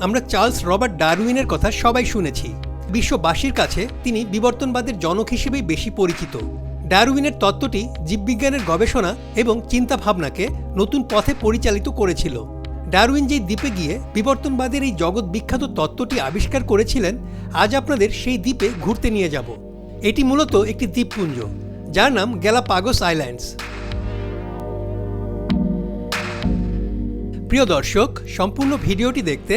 আমরা Charles Robert ডারউইনের কথা সবাই শুনেছি। বিশ্ববাসীর কাছে তিনি বিবর্তনবাদের জনক হিসেবেই বেশি পরিচিত। ডারউইনের তত্ত্বটি জীববিজ্ঞানের গবেষণা এবং চিন্তাভাবনাকে নতুন পথে পরিচালিত করেছিল। ডারউইন যেই দ্বীপে গিয়ে বিবর্তনবাদের এই জগৎ বিখ্যাত তত্ত্বটি আবিষ্কার করেছিলেন, আজ আপনাদের সেই দ্বীপে ঘুরতে নিয়ে যাব। এটি মূলত একটি দ্বীপপুঞ্জ, যার নাম গ্যালাপাগোস আইল্যান্ডস। প্রিয় দর্শক, সম্পূর্ণ ভিডিওটি দেখতে